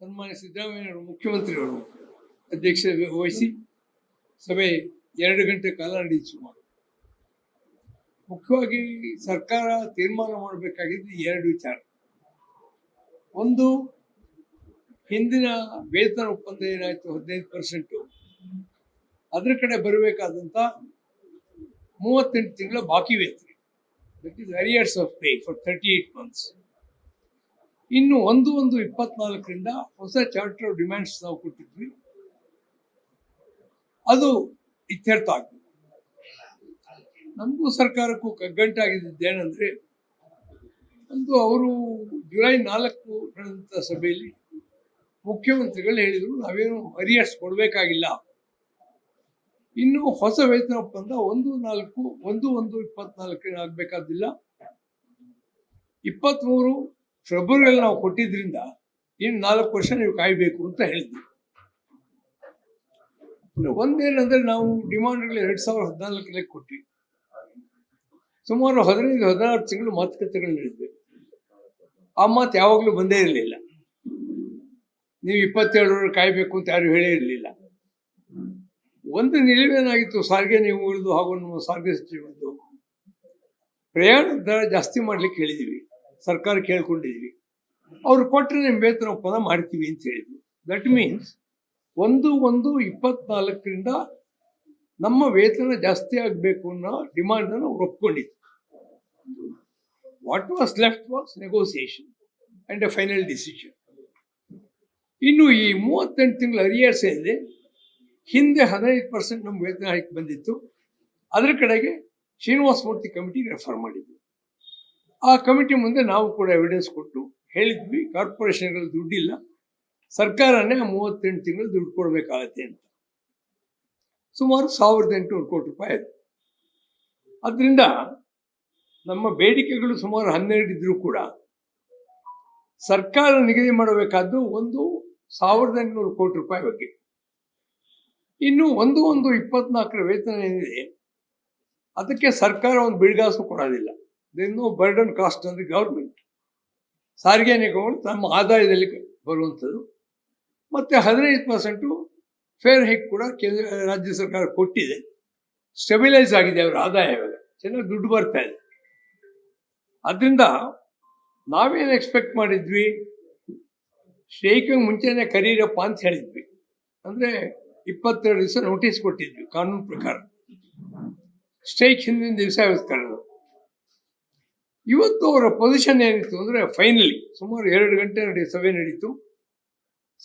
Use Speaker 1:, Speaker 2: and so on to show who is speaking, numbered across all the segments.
Speaker 1: ಸನ್ಮಾನ್ಯ ಸಿದ್ದರಾಮಯ್ಯವರು ಮುಖ್ಯಮಂತ್ರಿಯವರು ಅಧ್ಯಕ್ಷತೆ ವಹಿಸಿ ಸಭೆ ಎರಡು ಗಂಟೆ ಕಾಲ ನಡೆಯಿತು. ಸುಮಾರು ಮುಖ್ಯವಾಗಿ ಸರ್ಕಾರ ತೀರ್ಮಾನ ಮಾಡಬೇಕಾಗಿದ್ದು ಎರಡು ವಿಚಾರ. ಒಂದು, ಹಿಂದಿನ ವೇತನ ಒಪ್ಪಂದ ಏನಾಯಿತು? ಹದಿನೈದು ಪರ್ಸೆಂಟು. ಅದ್ರ ಕಡೆ ಬರಬೇಕಾದಂತ ಮೂವತ್ತೆಂಟು ತಿಂಗಳ ಬಾಕಿ ವೇತನ. That is arrears of pay for thirty eight months ಇನ್ನು ಒಂದು ಒಂದು ಇಪ್ಪತ್ನಾಲ್ಕರಿಂದ ಹೊಸ ಚಾರ್ಟರ್ ಆಫ್ ಡಿಮ್ಯಾಂಡ್ಸ್ ನಾವು ಕೊಟ್ಟಿದ್ವಿ. ಅದು ಇತ್ಯರ್ಥ ಆಗ್ತದೆ ನಮಗೂ ಸರ್ಕಾರಕ್ಕೂ ಕಗ್ಗಂಟಾಗಿದ್ದೇನೆಂದರೆ ಒಂದು ಅವರು ಜುಲೈ ನಾಲ್ಕು ನಡೆದಂಥ ಸಭೆಯಲ್ಲಿ ಮುಖ್ಯಮಂತ್ರಿಗಳು ಹೇಳಿದರು, ನಾವೇನು ಅರಿಯರ್ಸ್ ಕೊಡಬೇಕಾಗಿಲ್ಲ. ಇನ್ನು ಹೊಸ ವೇತನ ಒಪ್ಪಂದ ಒಂದು ನಾಲ್ಕು, ಒಂದು ಒಂದು ಇಪ್ಪತ್ನಾಲ್ಕನೇ ಆಗಬೇಕಾದಿಲ್ಲ ಇಪ್ಪತ್ತ್ಮೂರು ಫೆಬ್ರವರಿಯಲ್ಲಿ ನಾವು ಕೊಟ್ಟಿದ್ರಿಂದ ಇನ್ನು ನಾಲ್ಕು ವರ್ಷ ನೀವು ಕಾಯಬೇಕು ಅಂತ ಹೇಳಿದ್ವಿ. ಒಂದೇನಂದ್ರೆ ನಾವು ಡಿಮಾಂಡ್ಗಳು ಎರಡು ಸಾವಿರದ ಹದಿನಾಲ್ಕರಲ್ಲಿ ಕೊಟ್ವಿ ಸುಮಾರು ಹದಿನೈದು, ಹದಿನಾರು ತಿಂಗಳು ಮಾತುಕತೆಗಳು ನಡೆದಿವೆ ಆ ಮಾತು ಯಾವಾಗಲೂ ಬಂದೇ ಇರಲಿಲ್ಲ. ನೀವು ಇಪ್ಪತ್ತೇಳರವರೆಗೆ ಕಾಯಬೇಕು ಅಂತ ಯಾರು ಹೇಳೇ ಇರಲಿಲ್ಲ. ಒಂದು ನಿಲುವೇನಾಗಿತ್ತು, ಸಾರಿಗೆ ನೀವು ಉಳಿದು ಹಾಗೂ ನಮ್ಮ ಸಾರಿಗೆ ಸಚಿವರದ್ದು. ಪ್ರಯಾಣ ದರ ಜಾಸ್ತಿ ಮಾಡ್ಲಿಕ್ಕೆ ಹೇಳಿದೀವಿ. ಸರ್ಕಾರ ಕೇಳ್ಕೊಂಡಿದ್ವಿ. ಅವ್ರು ಕೊಟ್ಟರೆ ನಿಮ್ಮ ವೇತನ ಒಪ್ಪಂದ ಮಾಡ್ತೀವಿ ಅಂತ ಹೇಳಿದ್ವಿ ದಟ್ ಮೀನ್ಸ್ ಒಂದು ಒಂದು ಇಪ್ಪತ್ನಾಲ್ಕರಿಂದ ನಮ್ಮ ವೇತನ ಜಾಸ್ತಿ ಆಗಬೇಕು ಅನ್ನೋ ಡಿಮಾಂಡ್ ಅನ್ನು ಅವ್ರು ಒಪ್ಕೊಂಡಿದ್ರು. What was left was negotiation and a final decision ಇನ್ನು ಈ ಮೂವತ್ತೆಂಟು ತಿಂಗಳ ಅರಿಯರ್ಸ್ ಏನಿದೆ ಹಿಂದೆ ಹದಿನೈದು ಪರ್ಸೆಂಟ್ ನಮ್ಮ ವೇತನ ಹಾಕಿ ಬಂದಿತ್ತು. ಅದರ ಕಡೆಗೆ ಶ್ರೀನಿವಾಸ ಮೂರ್ತಿ ಕಮಿಟಿಗೆ ರೆಫರ್ ಮಾಡಿದ್ವಿ ಆ ಕಮಿಟಿ ಮುಂದೆ ನಾವು ಕೂಡ ಎವಿಡೆನ್ಸ್ ಕೊಟ್ಟು ಹೇಳಿದ್ವಿ, ಕಾರ್ಪೊರೇಷನ್ಗಳು ದುಡ್ಡಿಲ್ಲ. ಸರ್ಕಾರನೇ ಮೂವತ್ತೆಂಟು ತಿಂಗಳು ದುಡ್ಡು ಕೊಡಬೇಕಾಗತ್ತೆ ಅಂತ. ಸುಮಾರು ಸಾವಿರದ ಎಂಟುನೂರು ಕೋಟಿ ರೂಪಾಯಿ ಆಯಿತು. ಅದರಿಂದ ನಮ್ಮ ಬೇಡಿಕೆಗಳು ಸುಮಾರು ಹನ್ನೆರಡು ಇದ್ದರೂ ಕೂಡ ಸರ್ಕಾರ ನಿಗದಿ ಮಾಡಬೇಕಾದ್ದು ಒಂದು ಸಾವಿರದ ಎಂಟುನೂರು ಕೋಟಿ ರೂಪಾಯಿ ಬಗ್ಗೆ. ಇನ್ನು ಒಂದು ಒಂದು ಇಪ್ಪತ್ನಾಲ್ಕರ ವೇತನ ಏನಿದೆ, ಅದಕ್ಕೆ ಸರ್ಕಾರ ಒಂದು ಬಿಡ್ಗಾಸು ಕೊಡೋದಿಲ್ಲ. ನೋ ಬರ್ಡನ್ ಕಾಸ್ಟ್ ಅಂದ್ರೆ ಗೌರ್ಮೆಂಟ್ ಸಾರಿಗೆ ನಿಗಮಗಳು ತಮ್ಮ ಆದಾಯದಲ್ಲಿ ಬರುವಂಥದ್ದು. ಮತ್ತೆ ಹದಿನೈದು ಪರ್ಸೆಂಟು ಫೇರ್ ಹೈಕ್ ಕೂಡ ಕೇಂದ್ರ, ರಾಜ್ಯ ಸರ್ಕಾರ ಕೊಟ್ಟಿದೆ. ಸ್ಟೆಬಿಲೈಸ್ ಆಗಿದೆ ಅವರ ಆದಾಯ ಇವಾಗ. ಚೆನ್ನಾಗಿ ದುಡ್ಡು ಬರ್ತಾ ಇದೆ. ಅದರಿಂದ ನಾವೇನು ಎಕ್ಸ್ಪೆಕ್ಟ್ ಮಾಡಿದ್ವಿ? ಸ್ಟ್ರೈಕಿಂಗ್ ಮುಂಚೆನೆ ಕರೀರಪ್ಪ ಅಂತ ಹೇಳಿದ್ವಿ. ಅಂದ್ರೆ ಇಪ್ಪತ್ತೆರಡು ದಿವಸ ನೋಟಿಸ್ ಕೊಟ್ಟಿದ್ವಿ, ಕಾನೂನು ಪ್ರಕಾರ. ಸ್ಟ್ರೈಕ್ ಹಿಂದಿನ ದಿವಸ ಇವತ್ತು ಕರೆದು ಇವತ್ತು ಅವರ ಪೊಸಿಷನ್ ಏನಿತ್ತು ಅಂದರೆ ಫೈನಲಿ ಸುಮಾರು ಎರಡು ಗಂಟೆ ನಡೆಯ ಸಭೆ ನಡೀತು.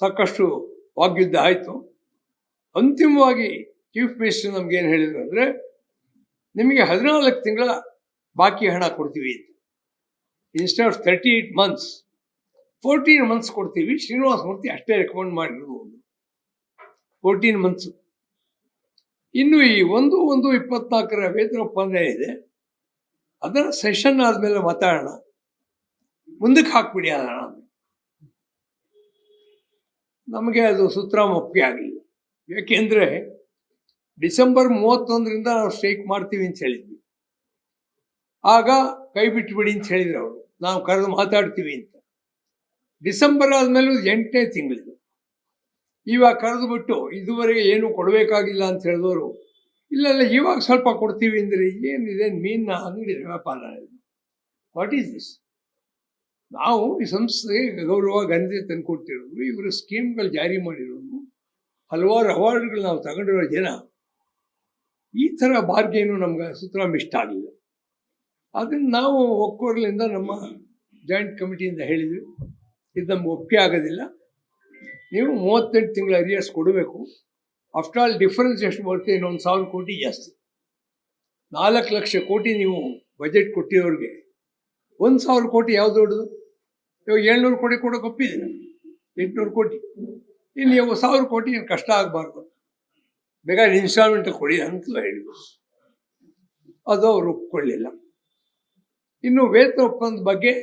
Speaker 1: ಸಾಕಷ್ಟು ವಾಗ್ಯುದ್ಧ ಆಯಿತು. ಅಂತಿಮವಾಗಿ ಚೀಫ್ ಮಿನಿಸ್ಟರ್ ನಮ್ಗೆ ಏನು ಹೇಳಿದ್ರು ಅಂದರೆ, ನಿಮಗೆ ಹದಿನಾಲ್ಕು ತಿಂಗಳ ಬಾಕಿ ಹಣ ಕೊಡ್ತೀವಿ ಅಂತ. Instead of thirty eight months fourteen months ಕೊಡ್ತೀವಿ. ಶ್ರೀನಿವಾಸ ಮೂರ್ತಿ ಅಷ್ಟೇ ರೆಕಮೆಂಡ್ ಮಾಡಿರೋದು ಫೋರ್ಟೀನ್ ಮಂತ್ಸ್ ಇನ್ನು ಈ ಒಂದು ಒಂದು ಇಪ್ಪತ್ನಾಲ್ಕರ ವೇತನ ಒಪ್ಪಂದ ಇದೆ. ಅದರ ಸೆಷನ್ ಆದ್ಮೇಲೆ ಮಾತಾಡೋಣ. ಮುಂದಕ್ಕೆ ಹಾಕ್ಬಿಡಿ ಅದನ್ನ ನಮಗೆ ಅದು ಸೂತ್ರ ಒಪ್ಪಿಗೆ ಆಗಲಿಲ್ಲ ಯಾಕೆಂದ್ರೆ ಡಿಸೆಂಬರ್ ಮೂವತ್ತೊಂದರಿಂದ ನಾವು ಸ್ಟ್ರೈಕ್ ಮಾಡ್ತೀವಿ ಅಂತ ಹೇಳಿದ್ವಿ. ಆಗ ಕೈ ಬಿಟ್ಬಿಡಿ ಅಂತ ಹೇಳಿದ್ರು ಅವರು. ನಾವು ಕರೆದು ಮಾತಾಡ್ತೀವಿ ಅಂತ. ಡಿಸೆಂಬರ್ ಆದ್ಮೇಲೆ ಎಂಟನೇ ತಿಂಗಳಿದು ಇವಾಗ ಕರೆದು ಬಿಟ್ಟು ಇದುವರೆಗೆ ಏನು ಕೊಡಬೇಕಾಗಿಲ್ಲ ಅಂತ ಹೇಳಿದವರು ಇಲ್ಲ ಇಲ್ಲ, ಇವಾಗ ಸ್ವಲ್ಪ ಕೊಡ್ತೀವಿ ಅಂದ್ರೆ ಏನಿದೆ? ಮೀನ್ನ ಅಂಗಡಿ ವ್ಯಾಪಾರ ವಾಟ್ ಈಸ್ ದಿಸ್ ನಾವು ಈ ಸಂಸ್ಥೆಗೆ ಗೌರವ ಗಾಂಧೀಜಿ ತಂದು ಕೊಟ್ಟಿರೋದು. ಇವರು ಸ್ಕೀಮ್ಗಳು ಜಾರಿ ಮಾಡಿರೋದು. ಹಲವಾರು ಅವಾರ್ಡ್ಗಳು ನಾವು ತಗೊಂಡಿರೋ ಜನ. ಈ ಥರ ಬಾರ್ಗೇನು ನಮ್ಗೆ ಸುತರಾಮ್ ಇಷ್ಟ ಆಗಲಿಲ್ಲ. ಅದನ್ನು ನಾವು ಒಕ್ಕೋರ್ಲಿಂದ ನಮ್ಮ ಜಾಯಿಂಟ್ ಕಮಿಟಿಯಿಂದ ಹೇಳಿದ್ವಿ. ಇದು ನಮ್ಗೆ ಒಪ್ಪಿಗೆ ಆಗೋದಿಲ್ಲ. ನೀವು ಮೂವತ್ತೆಂಟು ತಿಂಗಳ ಅರಿಯರ್ಸ್ ಕೊಡಬೇಕು. ಆಫ್ಟರ್ ಆಲ್ ಡಿಫರೆನ್ಸ್ ಎಷ್ಟು ಬರುತ್ತೆ? ಇನ್ನೊಂದು ಸಾವಿರ ಕೋಟಿ ಜಾಸ್ತಿ. ನಾಲ್ಕು ಲಕ್ಷ ಕೋಟಿ ನೀವು ಬಜೆಟ್ ಕೊಟ್ಟಿರೋರಿಗೆ ಒಂದು ಸಾವಿರ ಕೋಟಿ ಯಾವ್ದು ದೊಡ್ಡದು? ಇವಾಗ ಏಳ್ನೂರು ಕೋಟಿ ಕೂಡ ಒಪ್ಪಿದ್ದೀನಿ ಎಂಟುನೂರು ಕೋಟಿ. ಇನ್ನು ಇವಾಗ ಸಾವಿರ ಕೋಟಿ ಏನು ಕಷ್ಟ ಆಗಬಾರ್ದು. ಬೇಕಾದ್ರೆ ಇನ್ಸ್ಟಾಲ್ಮೆಂಟ್ ಕೊಡಿ ಅಂತ ಹೇಳಿದ್ರು. ಅದು ಅವರು ಒಪ್ಕೊಳ್ಳಿಲ್ಲ. ಇನ್ನು ವೇತನ ಒಪ್ಪಂದ ಬಗ್ಗೆ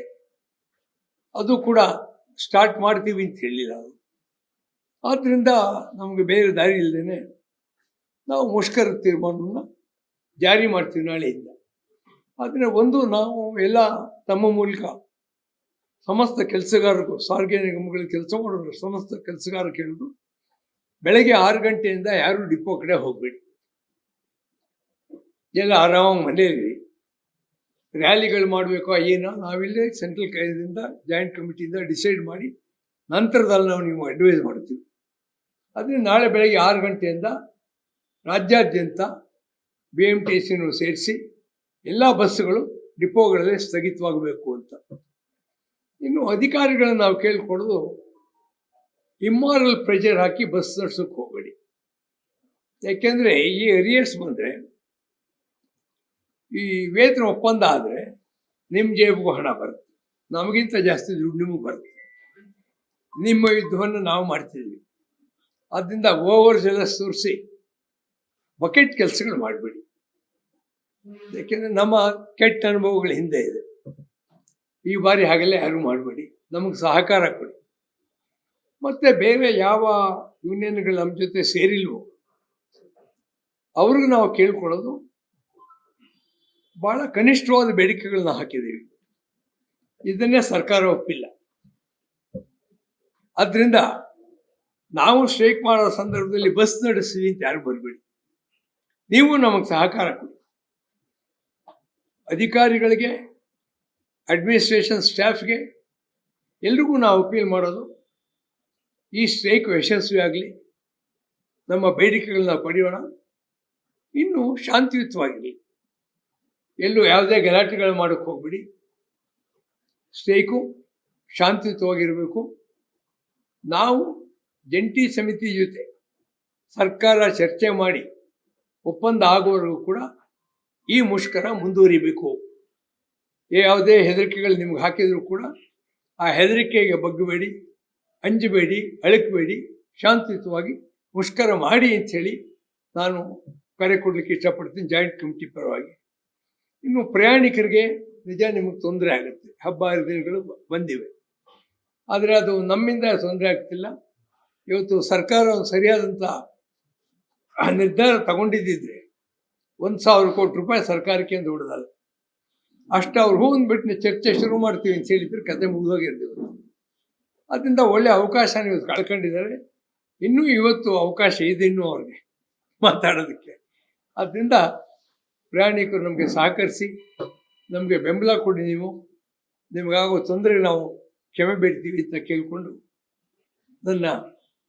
Speaker 1: ಅದು ಕೂಡ ಸ್ಟಾರ್ಟ್ ಮಾಡ್ತೀವಿ ಅಂತ ಹೇಳಿಲ್ಲ ಅದು ಆದ್ದರಿಂದ ನಮಗೆ ಬೇರೆ ದಾರಿ ಇಲ್ಲದೇ ನಾವು ಮುಷ್ಕರ ತೀರ್ಮಾನವನ್ನು ಜಾರಿ ಮಾಡ್ತೀವಿ ನಾಳೆಯಿಂದ. ಆದರೆ ಒಂದು ನಾವು ಎಲ್ಲ ತಮ್ಮ ಮೂಲಕ ಸಮಸ್ತ ಕೆಲಸಗಾರರು ಸಾರಿಗೆ ನಿಗಮಗಳ ಕೆಲಸ ಮಾಡೋರು ಸಮಸ್ತ ಕೆಲಸಗಾರ ಕೇಳಿದ್ರು, ಬೆಳಗ್ಗೆ ಆರು ಗಂಟೆಯಿಂದ ಯಾರು ಡಿಪೋ ಕಡೆ ಹೋಗ್ಬೇಡಿ. ಎಲ್ಲ ಆರಾಮಾಗಿ ಮನೆಯಲ್ಲಿ ರ್ಯಾಲಿಗಳು ಮಾಡಬೇಕು ಏನೋ, ನಾವಿಲ್ಲೇ ಸೆಂಟ್ರಲ್ ಕಾಯ್ದಿಂದ ಜಾಯಿಂಟ್ ಕಮಿಟಿಯಿಂದ ಡಿಸೈಡ್ ಮಾಡಿ ನಂತರದಲ್ಲಿ ನಾವು ನೀವು ಅಡ್ವೈಸ್ ಮಾಡ್ತೀವಿ. ಅದರಿಂದ ನಾಳೆ ಬೆಳಗ್ಗೆ ಆರು ಗಂಟೆಯಿಂದ ರಾಜ್ಯಾದ್ಯಂತ ಬಿ ಎಂ ಟಿ ಸಿನೂ ಸೇರಿಸಿ ಎಲ್ಲ ಬಸ್ಸುಗಳು ಡಿಪೋಗಳಲ್ಲಿ ಸ್ಥಗಿತವಾಗಬೇಕು ಅಂತ. ಇನ್ನು ಅಧಿಕಾರಿಗಳನ್ನು ನಾವು ಕೇಳ್ಕೊಳ್ಳೋದು ಇಮ್ಮಾರಲ್ ಪ್ರೆಷರ್ ಹಾಕಿ ಬಸ್ ನಡ್ಸೋಕ್ಕೆ ಹೋಗಬೇಡಿ. ಯಾಕೆಂದರೆ ಈ ಅರಿಯರ್ಸ್ ಬಂದರೆ, ಈ ವೇತನ ಒಪ್ಪಂದ ಆದರೆ ನಿಮ್ಮ ಜೇಬಿಗೂ ಹಣ ಬರುತ್ತೆ. ನಮಗಿಂತ ಜಾಸ್ತಿ ದುಡ್ಡು ನಿಮಗೆ ಬರುತ್ತೆ. ನಿಮ್ಮ ಯುದ್ಧವನ್ನು ನಾವು ಮಾಡ್ತಿದ್ವಿ ಆದ್ದರಿಂದ ಓವರ್ ಜಲ ಸುರಿಸಿ ಬಕೆಟ್ ಕೆಲಸಗಳು ಮಾಡಬೇಡಿ. ಯಾಕೆಂದರೆ ನಮ್ಮ ಕೆಟ್ಟ ಅನುಭವಗಳ ಹಿಂದೆ ಇದೆ. ಈ ಬಾರಿ ಹಾಗೆಲ್ಲ ಯಾರು ಮಾಡಬೇಡಿ. ನಮಗೆ ಸಹಕಾರ ಕೊಡಿ. ಮತ್ತು ಬೇರೆ ಯಾವ ಯೂನಿಯನ್ಗಳು ನಮ್ಮ ಜೊತೆ ಸೇರಿಲ್ವೋ, ಅವ್ರಿಗೂ ನಾವು ಕೇಳ್ಕೊಳ್ಳೋದು. ಭಾಳ ಕನಿಷ್ಠವಾದ ಬೇಡಿಕೆಗಳನ್ನ ಹಾಕಿದ್ದೀವಿ. ಇದನ್ನೇ ಸರ್ಕಾರ ಒಪ್ಪಿಲ್ಲ. ಅದರಿಂದ ನಾವು ಸ್ಟ್ರೈಕ್ ಮಾಡೋ ಸಂದರ್ಭದಲ್ಲಿ ಬಸ್ ನಡೆಸ್ತೀವಿ ಅಂತ ಯಾರು ಬರಬೇಡಿ. ನೀವು ನಮಗೆ ಸಹಕಾರ ಕೊಡಿ. ಅಧಿಕಾರಿಗಳಿಗೆ, ಅಡ್ಮಿನಿಸ್ಟ್ರೇಷನ್ ಸ್ಟಾಫ್ಗೆ ಎಲ್ರಿಗೂ ನಾವು ಅಪೀಲ್ ಮಾಡೋದು, ಈ ಸ್ಟ್ರೈಕ್ ಯಶಸ್ವಿ ಆಗಲಿ, ನಮ್ಮ ಬೇಡಿಕೆಗಳನ್ನ ಪಡೆಯೋಣ. ಇನ್ನು ಶಾಂತಿಯುತವಾಗಿರಲಿ ಎಲ್ಲೂ ಯಾವುದೇ ಗಲಾಟೆಗಳು ಮಾಡೋಕ್ಕೆ ಹೋಗ್ಬಿಡಿ. ಸ್ಟ್ರೈಕು ಶಾಂತಿಯುತವಾಗಿರಬೇಕು. ನಾವು ಜಂಟಿ ಸಮಿತಿ ಜೊತೆ ಸರ್ಕಾರ ಚರ್ಚೆ ಮಾಡಿ ಒಪ್ಪಂದ ಆಗುವವರೆಗೂ ಕೂಡ ಈ ಮುಷ್ಕರ ಮುಂದುವರಿಬೇಕು. ಯಾವುದೇ ಹೆದರಿಕೆಗಳು ನಿಮ್ಗೆ ಹಾಕಿದರೂ ಕೂಡ ಆ ಹೆದರಿಕೆಗೆ ಬಗ್ಗಬೇಡಿ, ಅಂಜಬೇಡಿ, ಅಳಕಬೇಡಿ, ಶಾಂತಿಯುತವಾಗಿ ಮುಷ್ಕರ ಮಾಡಿ ಅಂಥೇಳಿ ನಾನು ಕರೆ ಕೊಡಲಿಕ್ಕೆ ಇಷ್ಟಪಡ್ತೀನಿ. ಜಾಯಿಂಟ್ ಕಮಿಟಿ ಪರವಾಗಿ. ಇನ್ನು ಪ್ರಯಾಣಿಕರಿಗೆ ನಿಜ ನಿಮಗೆ ತೊಂದರೆ ಆಗುತ್ತೆ. ಹಬ್ಬ ಹರಿದಿನಗಳು ಬಂದಿವೆ. ಆದರೆ ಅದು ನಮ್ಮಿಂದ ತೊಂದರೆ ಆಗ್ತಿಲ್ಲ. ಇವತ್ತು ಸರ್ಕಾರ ಒಂದು ಸರಿಯಾದಂಥ ನಿರ್ಧಾರ ತಗೊಂಡಿದ್ದಿದ್ರೆ ಒಂದು ಸಾವಿರ ಕೋಟಿ ರೂಪಾಯಿ ಸರ್ಕಾರಕ್ಕೆ ಅಂತ ಹೊಡೆದಲ್ಲ. ಅಷ್ಟು ಅವ್ರು ಹೂ ಚರ್ಚೆ ಶುರು ಮಾಡ್ತೀವಿ ಅಂತ ಹೇಳಿದ್ರೆ ಕತೆ ಮುಗಿದೋಗಿರ್ತೀವಿ ಅದರಿಂದ ಒಳ್ಳೆ ಅವಕಾಶ ಇವತ್ತು ಕಳ್ಕೊಂಡಿದ್ದಾರೆ. ಇನ್ನೂ ಇವತ್ತು ಅವಕಾಶ ಇದೆ ಇನ್ನೂ ಅವ್ರಿಗೆ ಮಾತಾಡೋದಕ್ಕೆ. ಆದ್ದರಿಂದ ಪ್ರಯಾಣಿಕರು ನಮಗೆ ಸಹಕರಿಸಿ, ನಮಗೆ ಬೆಂಬಲ ಕೊಡಿ ನೀವು. ನಿಮಗಾಗೋ ತೊಂದರೆ ನಾವು ಕ್ಷಮೆ ಬೇಡ್ತೀವಿ ಅಂತ ಕೇಳಿಕೊಂಡು ನನ್ನ